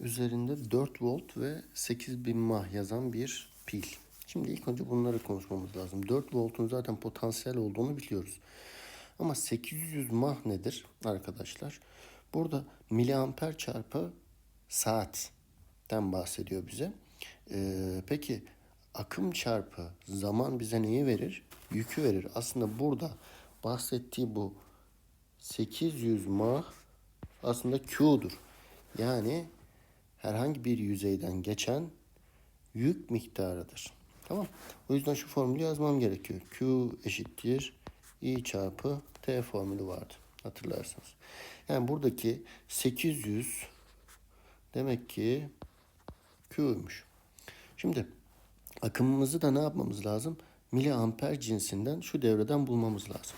üzerinde 4 volt ve 8000 mah yazan bir pil. Şimdi ilk önce bunları konuşmamız lazım. 4 voltun zaten potansiyel olduğunu biliyoruz. Ama 800 mah nedir arkadaşlar? Burada miliamper çarpı saatten bahsediyor bize. Ee, peki akım çarpı zaman bize neyi verir? Yükü verir. Aslında burada bahsettiği bu 800 mah aslında Q'dur. Yani herhangi bir yüzeyden geçen yük miktarıdır. Tamam. O yüzden şu formülü yazmam gerekiyor. Q eşittir I çarpı T formülü vardı. Hatırlarsanız. Yani buradaki 800 demek ki Q'ymuş. Şimdi akımımızı da ne yapmamız lazım? Miliamper cinsinden şu devreden bulmamız lazım.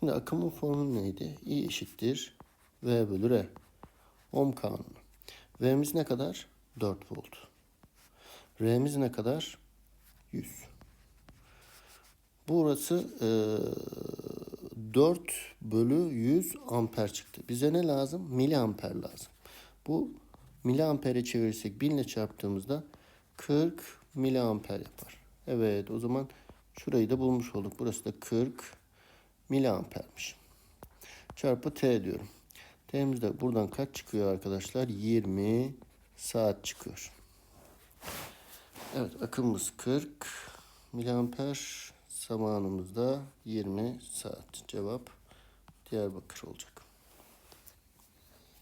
Şimdi akımın formülü neydi? I eşittir V bölü R. Ohm kanunu. V'miz ne kadar? 4 volt. R'miz ne kadar? 100. Burası e, 4 bölü 100 amper çıktı. Bize ne lazım? Miliamper lazım. Bu miliampere çevirirsek 1000 ile çarptığımızda 40 miliamper yapar. Evet o zaman şurayı da bulmuş olduk. Burası da 40 miliampermiş. Çarpı T diyorum. T'miz de buradan kaç çıkıyor arkadaşlar? 20 saat çıkıyor. Evet akımımız 40 miliamper zamanımızda 20 saat. Cevap Diyarbakır olacak.